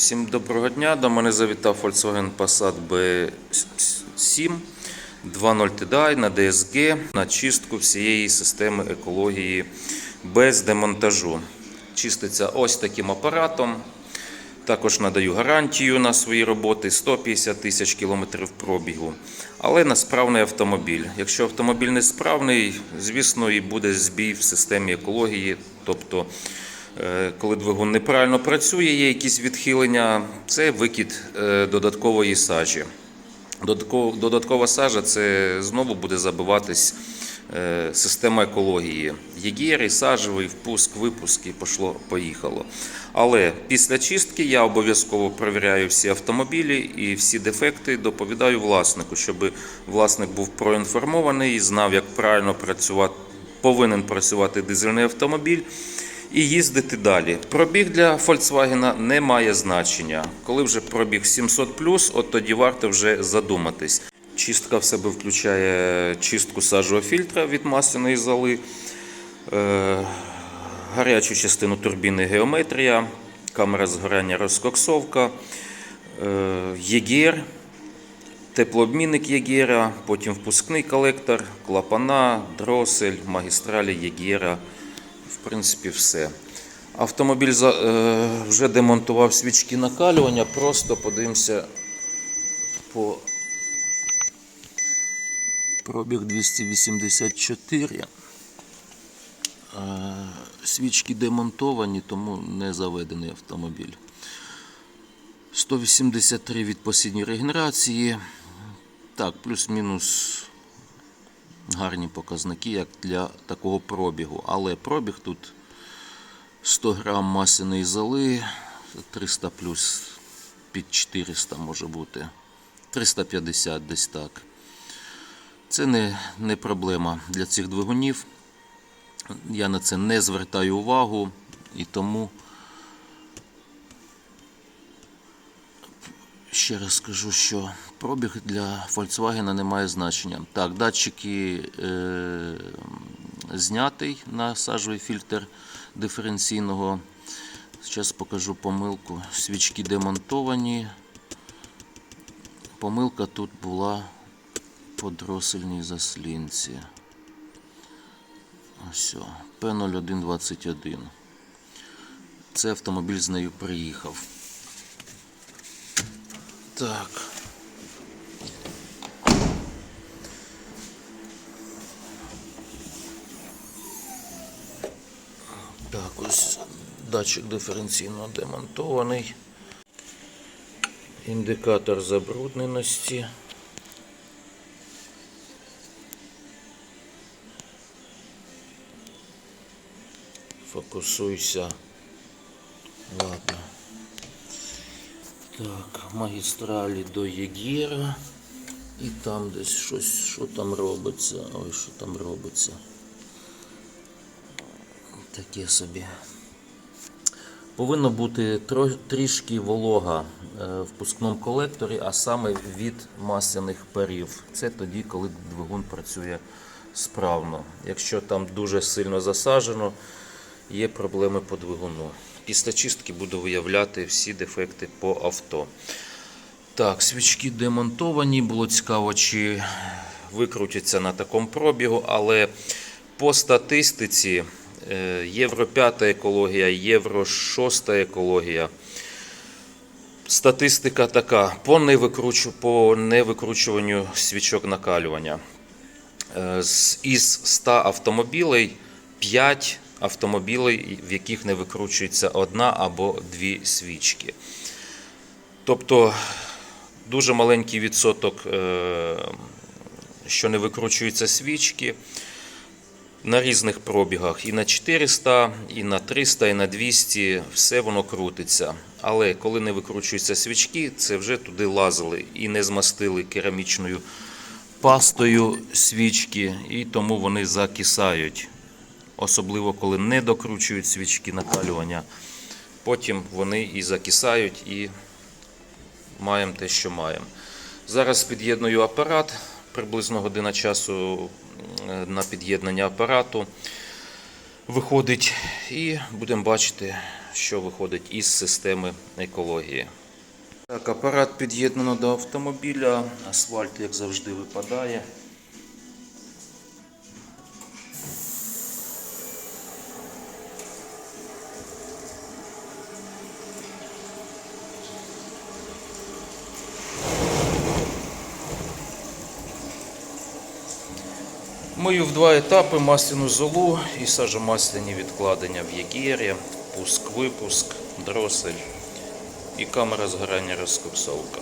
Всім доброго дня. До мене завітав Volkswagen Passat B7 2.0 TDI на DSG на чистку всієї системи екології без демонтажу. Чиститься ось таким апаратом. Також надаю гарантію на свої роботи 150 тисяч кілометрів пробігу. Але на справний автомобіль. Якщо автомобіль не справний, звісно, і буде збій в системі екології. Тобто, коли двигун неправильно працює, є якісь відхилення, це викид е, додаткової сажі. Додаткова, сажа це знову буде забиватись е, система екології. Єгєри, сажевий, впуск, випуск і пошло, поїхало. Але після чистки я обов'язково перевіряю всі автомобілі і всі дефекти доповідаю власнику, щоб власник був проінформований і знав, як правильно працювати, повинен працювати дизельний автомобіль і їздити далі. Пробіг для Volkswagen не має значення. Коли вже пробіг 700 от тоді варто вже задуматись. Чистка в себе включає чистку сажового фільтра від масляної золи, е, гарячу частину турбіни геометрія, камера згорання розкоксовка, е, єгер, теплообмінник Єгера, потім впускний колектор, клапана, дросель, магістралі Єгера. В принципі, все. Автомобіль е, вже демонтував свічки накалювання. Просто подивимося по пробіг 284. Е, Свічки демонтовані, тому не заведений автомобіль. 183 від посідньої регенерації. Так, плюс-мінус гарні показники, як для такого пробігу. Але пробіг тут 100 грам масляної золи, 300 плюс під 400 може бути. 350 десь так. Це не, не проблема для цих двигунів. Я на це не звертаю увагу і тому ще раз скажу, що пробіг для Volkswagen не має значення. Так, датчики е, знятий на сажовий фільтр диференційного. Зараз покажу помилку. Свічки демонтовані. Помилка тут була по дросельній заслінці. Ось, о, П0121. Це автомобіль з нею приїхав. Так. Так, ось датчик диференційно демонтований. Індикатор забрудненості. Фокусуйся. Ладно. Так, магістралі до Єгєра. І там десь щось, що там робиться. Ой, що там робиться. Таке собі. Повинно бути трішки волога е, в пускному колекторі, а саме від масляних парів. Це тоді, коли двигун працює справно. Якщо там дуже сильно засаджено, є проблеми по двигуну. Після чистки буду виявляти всі дефекти по авто. Так, свічки демонтовані. Було цікаво, чи викрутяться на такому пробігу, але по статистиці Євро 5 екологія, Євро 6 екологія. Статистика така: по, невикручу, по невикручуванню свічок накалювання. Е, Із 100 автомобілей 5 автомобілей, в яких не викручується одна або дві свічки. Тобто дуже маленький відсоток, е, що не викручуються свічки на різних пробігах. І на 400, і на 300, і на 200 все воно крутиться. Але коли не викручуються свічки, це вже туди лазили і не змастили керамічною пастою свічки, і тому вони закисають. Особливо коли не докручують свічки накалювання. Потім вони і закисають, і маємо те, що маємо. Зараз під'єдную апарат, приблизно година часу на під'єднання апарату виходить, і будемо бачити, що виходить із системи екології. Так, апарат під'єднано до автомобіля, асфальт, як завжди, випадає. Мию в два етапи масляну золу і сажомасляні відкладення в єгері, пуск-випуск, дросель і камера згорання розкопсовка.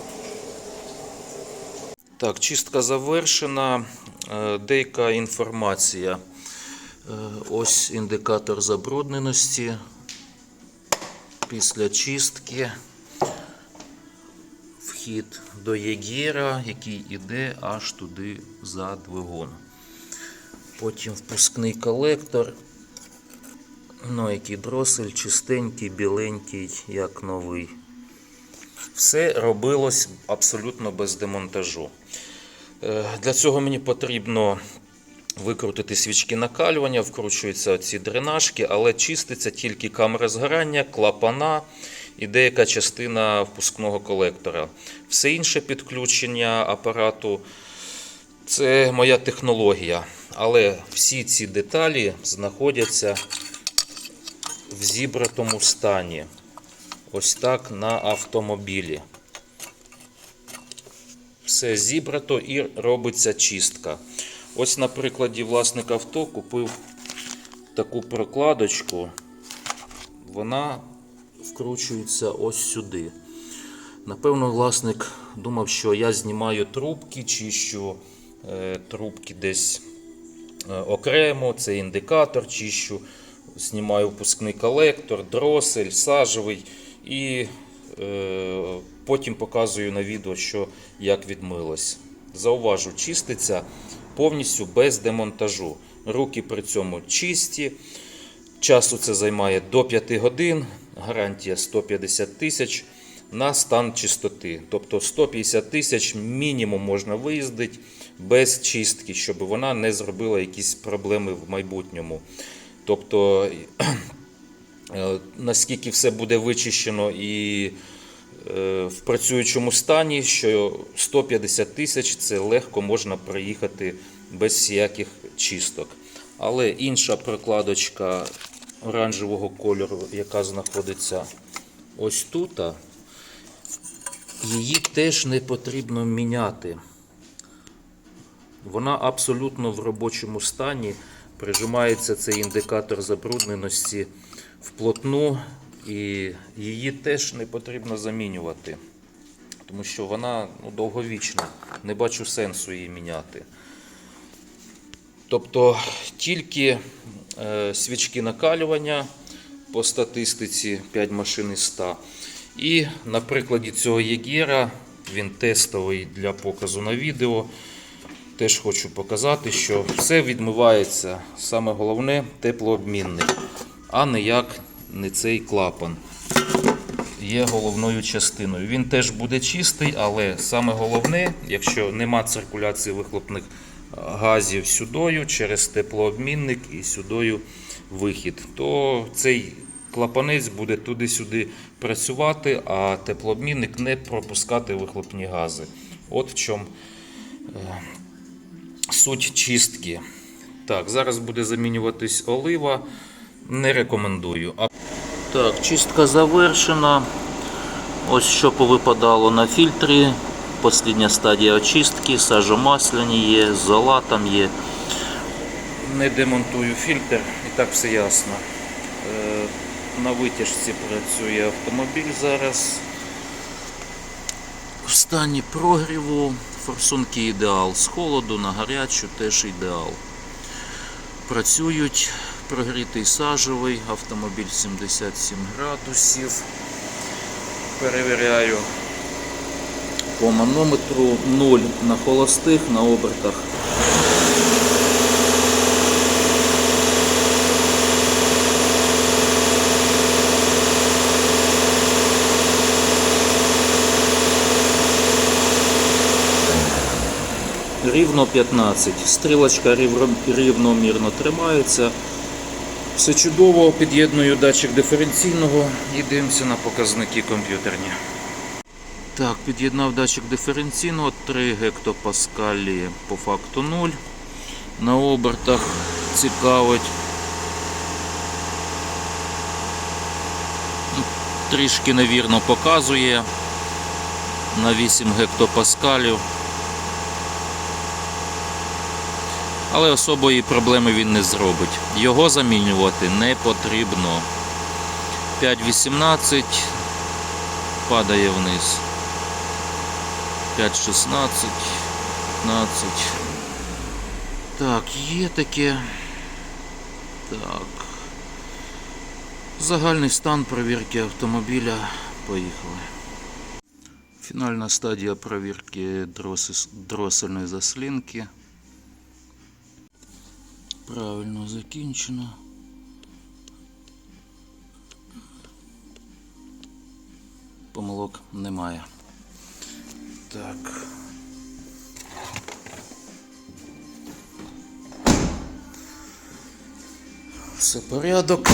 Так, чистка завершена. Е, Деяка інформація. Е, Ось індикатор забрудненості. Після чистки вхід до єгера, який іде аж туди за двигун. Потім впускний колектор. Ну, який дросель, чистенький, біленький, як новий. Все робилось абсолютно без демонтажу. Е, Для цього мені потрібно викрутити свічки накалювання, вкручуються ці дренажки, але чиститься тільки камера згорання, клапана і деяка частина впускного колектора. Все інше підключення апарату це моя технологія. Але всі ці деталі знаходяться в зібратому стані. Ось так на автомобілі. Все зібрато і робиться чистка. Ось на прикладі власник авто купив таку прокладочку. Вона вкручується ось сюди. Напевно, власник думав, що я знімаю трубки, чищу е, трубки десь окремо, це індикатор, чищу, знімаю впускний колектор, дросель, сажевий і е, потім показую на відео, що як відмилось. Зауважу, чиститься повністю без демонтажу. Руки при цьому чисті. Часу це займає до 5 годин, гарантія 150 тисяч на стан чистоти. Тобто 150 тисяч мінімум можна виїздити без чистки, щоб вона не зробила якісь проблеми в майбутньому. Тобто, е, наскільки все буде вичищено і е, в працюючому стані, що 150 тисяч це легко можна проїхати без всяких чисток. Але інша прокладочка оранжевого кольору, яка знаходиться ось тут, її теж не потрібно міняти. Вона абсолютно в робочому стані. Прижимається цей індикатор забрудненості вплотну, і її теж не потрібно замінювати, тому що вона ну, довговічна. Не бачу сенсу її міняти. Тобто тільки е, свічки накалювання по статистиці 5 машин із 100. І на прикладі цього Єгера, він тестовий для показу на відео. Теж хочу показати, що все відмивається. Саме головне теплообмінник, а ніяк не цей клапан. Є головною частиною. Він теж буде чистий, але саме головне, якщо нема циркуляції вихлопних газів сюдою через теплообмінник і сюдою вихід, то цей клапанець буде туди-сюди працювати, а теплообмінник не пропускати вихлопні гази. От в чому е, суть чистки. Так, зараз буде замінюватись олива. Не рекомендую. Так, чистка завершена. Ось що повипадало на фільтрі. Послідня стадія очистки, сажомасляні є, зола там є. Не демонтую фільтр, і так все ясно. Е, На витяжці працює автомобіль зараз. В стані прогріву форсунки ідеал. З холоду на гарячу теж ідеал. Працюють прогрітий сажевий, автомобіль 77 градусів. Перевіряю. По манометру 0 на холостих, на обертах. Рівно 15. Стрілочка рівномірно тримається. Все чудово, під'єдную датчик диференційного і дивимося на показники комп'ютерні. Так, під'єднав датчик диференційного 3 гектопаскалі по факту 0. На обертах цікавить. Ну, Трішки невірно показує на 8 гектопаскалів. Але особої проблеми він не зробить. Його замінювати не потрібно. 5.18 падає вниз. 5.16, 15. Так, є таке. Так. Загальний стан перевірки автомобіля. Поїхали. Фінальна стадія перевірки дросельної заслінки. Правильно закінчено. Помилок немає. Так. Все порядок.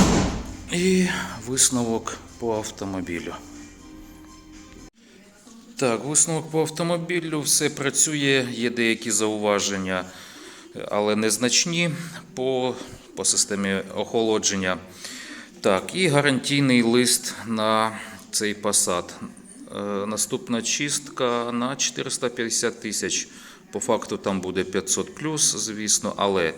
І висновок по автомобілю. Так, висновок по автомобілю, все працює, є деякі зауваження, але незначні по, по системі охолодження. Так, і гарантійний лист на цей Passat. Е, Наступна чистка на 450 тисяч. По факту там буде 500 плюс, звісно, але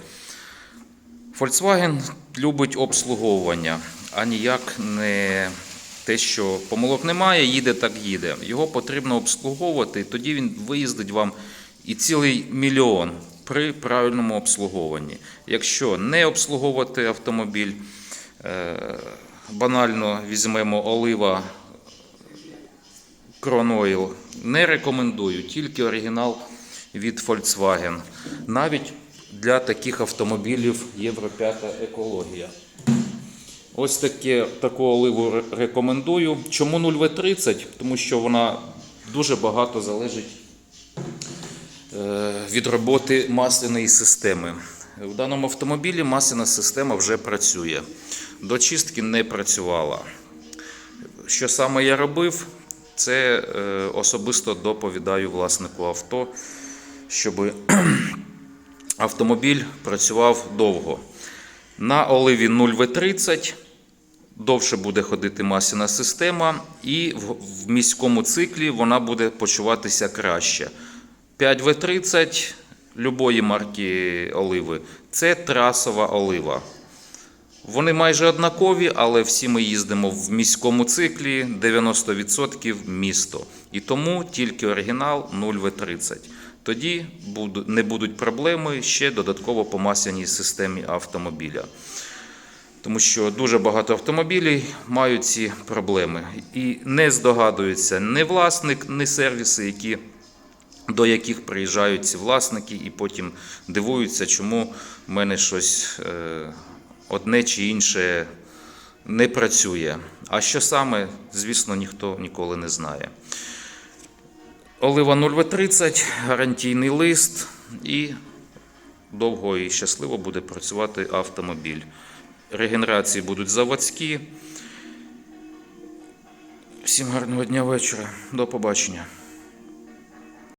Volkswagen любить обслуговування, а ніяк не те, що помилок немає, їде так їде. Його потрібно обслуговувати, тоді він виїздить вам і цілий мільйон при правильному обслуговуванні. Якщо не обслуговувати автомобіль, е, банально візьмемо олива Кронойл, не рекомендую, тільки оригінал від Volkswagen. Навіть для таких автомобілів Євро 5 екологія. Ось таке, таку оливу рекомендую. Чому 0В30? Тому що вона дуже багато залежить від роботи масляної системи. В даному автомобілі масляна система вже працює. До чистки не працювала. Що саме я робив, це е, особисто доповідаю власнику авто, щоб автомобіль працював довго. На оливі 0В30 довше буде ходити масляна система, і в міському циклі вона буде почуватися краще. 5В30 любої марки оливи це трасова олива. Вони майже однакові, але всі ми їздимо в міському циклі 90% місто. І тому тільки оригінал 0В30. Тоді не будуть проблеми ще додатково по масляній системі автомобіля. Тому що дуже багато автомобілів мають ці проблеми. І не здогадується ні власник, ні сервіси, які, до яких приїжджають ці власники, і потім дивуються, чому в мене щось е, одне чи інше не працює. А що саме, звісно, ніхто ніколи не знає. Олива 0В30, гарантійний лист і довго і щасливо буде працювати автомобіль. Регенерації будуть заводські. Всім гарного дня вечора. До побачення.